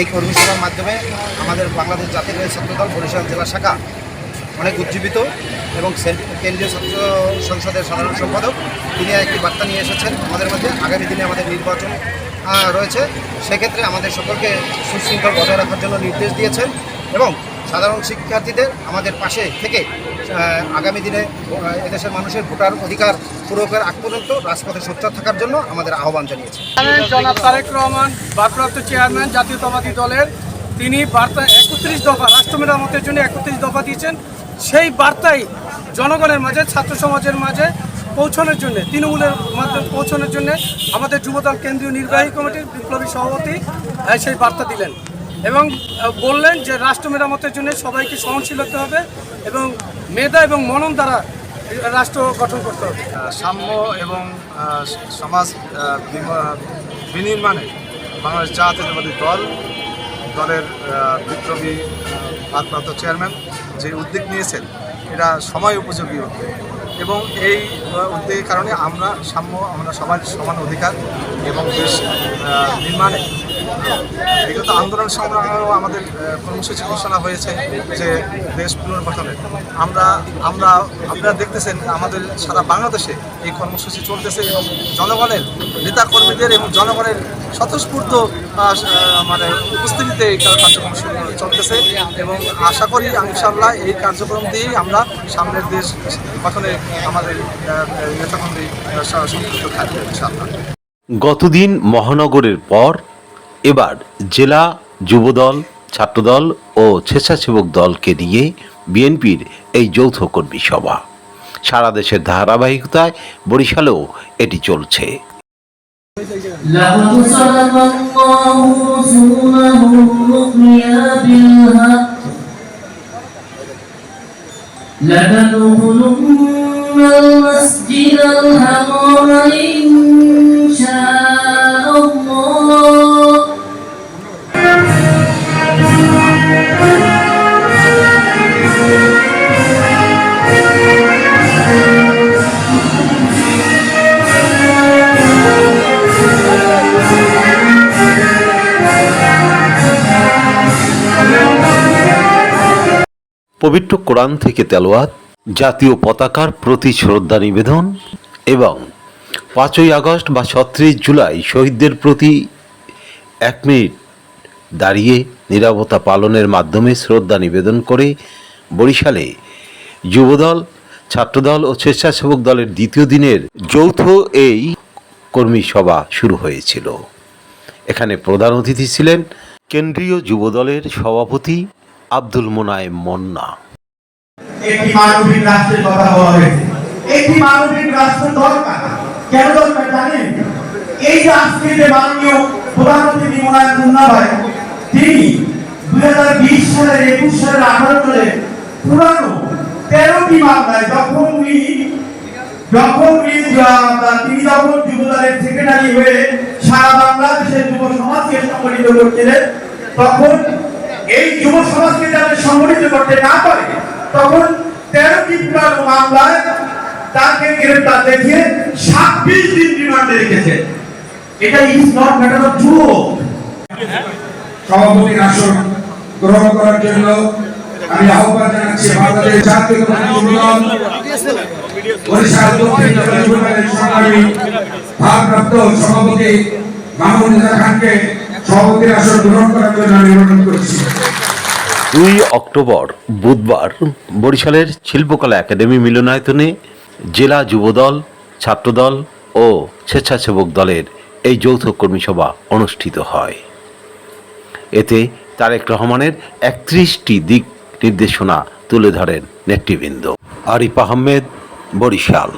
এই কর্মী সভার মাধ্যমে আমাদের বাংলাদেশ জাতীয় ছাত্রদল বরিশাল জেলা শাখা অনেক উজ্জীবিত এবং কেন্দ্রীয় ছাত্র সংসদের সাধারণ সম্পাদক, তিনি একটি বার্তা নিয়ে এসেছেন আমাদের মধ্যে। আগামী দিনে আমাদের নির্বাচন রয়েছে। সেক্ষেত্রে আমাদের সকলকে সুশৃঙ্খল বজায় রাখার জন্য নির্দেশ দিয়েছেন এবং সাধারণ শিক্ষার্থীদের আমাদের পাশে থেকে আগামী দিনে এদেশের মানুষের ভোটার অধিকার প্রয়োগের আগ পর্যন্ত রাজপথে সোচ্চার থাকার জন্য আমাদের আহ্বান জানিয়েছে। জনাব তারেক রহমান, ভারপ্রাপ্ত চেয়ারম্যান জাতীয়তাবাদী দলের। তিনি বার্তা একত্রিশ দফা রাষ্ট্র মেরামতের জন্য একত্রিশ দফা দিয়েছেন। সেই বার্তাই জনগণের মাঝে, ছাত্র সমাজের মাঝে পৌঁছানোর জন্য, তৃণমূলের মাধ্যমে পৌঁছানোর জন্য আমাদের যুবদল কেন্দ্রীয় নির্বাহী কমিটির বিপ্লবী সভাপতি সেই বার্তা দিলেন। এবং বললেন যে রাষ্ট্র মেরামতের জন্য সবাইকে সহনশীল হতে হবে এবং মেধা এবং মনন দ্বারা রাষ্ট্র গঠন করতে হবে। সাম্য এবং সমাজ বিনির্মাণে বাংলাদেশ জাতীয়তাবাদী দল, দলের বিপ্লবী ভারপ্রাপ্ত চেয়ারম্যান যে উদ্যোগ নিয়েছেন, এটা সময় উপযোগী উদ্যোগ এবং এই উদ্যোগের কারণে আমরা সাম্য, আমরা সবার সমান অধিকার এবং দেশ নির্মাণে বিগত আন্দোলন সংগ্রামেও আমাদের কর্মসূচি ঘোষণা হয়েছে যে দেশ পুনর্গঠনে। আমরা আমরা, আপনারা দেখতেছেন আমাদের সারা বাংলাদেশে এই কর্মসূচি চলতেছে এবং জনগণের নেতা কর্মীদের এবং জনগণের স্বতঃস্ফূর্ত মানে উপস্থিতিতে এই কার্যক্রম চলতেছে এবং আশা করি ইনশাল্লাহ এই কার্যক্রম দিয়েই আমরা সামনের দেশ গঠনে আমাদের নেতাকর্মী সম্পৃক্ত থাকবে ইনশাল্লাহ গতদিন মহানগরের পর এবার জেলা যুবদল ছাত্রদল ও স্বেচ্ছাসেবক দলকে নিয়ে বিএনপির এই যৌথ কর্মী সভা সারা দেশের ধারাবাহিকতায় বরিশালেও এটি চলছে لقد صدق الله رسوله الرؤيا بالحق لتدخلن পবিত্র কোরআন থেকে তেলোয়াত জাতীয় পতাকার প্রতি শ্রদ্ধা নিবেদন এবং পাঁচই আগস্ট বা ছত্রিশ জুলাই শহীদদের প্রতি এক মিনিট দাঁড়িয়ে নিরাপত্তা পালনের মাধ্যমে শ্রদ্ধা নিবেদন করে বরিশালে যুবদল, ছাত্রদল ও স্বেচ্ছাসেবক দলের দ্বিতীয় দিনের যৌথ এই কর্মী সভা শুরু হয়েছিল। এখানে প্রধান অতিথি ছিলেন কেন্দ্রীয় যুবদলের সভাপতি আব্দুল মোনায়েম মন্না। একটি মানবিক রাষ্ট্রের কথা বলা হয়েছে। একটি মানবিক রাষ্ট্র দরকার। কেন দরকার জানেন? এই যে আজকে যে মাননীয় প্রধানমন্ত্রী মুন্না ভাই, তিনি দুই হাজার বিশ সালের একুশ সালের আঠারো সালে পুরানো তেরোটি মামলায় যখন উনি যখন উনি তিনি যখন যুবদলের সেক্রেটারি হয়ে সারা বাংলাদেশের যুব সমাজকে সংগঠিত করছিলেন, তখন এই যুব সমাজকে যাতে সংগঠিত করতে না পারে, তখন তেরোটি পুরানো মামলায় তাকে গ্রেপ্তার দেখিয়ে ছাব্বিশ দিন রিমান্ডে রেখেছে। এটা ইজ নট ম্যাটার অফ সভাপতির আসন গ্রহণ করার জন্য আমি আহ্বান জানাচ্ছি বাংলাদেশ জাতীয় সংগ্রামী ভারপ্রাপ্ত সভাপতি মাহমুদ খানকে দুই অক্টোবর, বুধবার, বরিশালের শিল্পকলা একাডেমি মিলনায়তনে জেলা যুবদল, ছাত্রদল ও স্বেচ্ছাসেবক দলের এই যৌথ কর্মী সভা অনুষ্ঠিত হয়। এতে তারেক রহমানের একত্রিশটি দিক নির্দেশনা তুলে ধরেন নেতৃবৃন্দ। আরিফ আহমেদ, বরিশাল।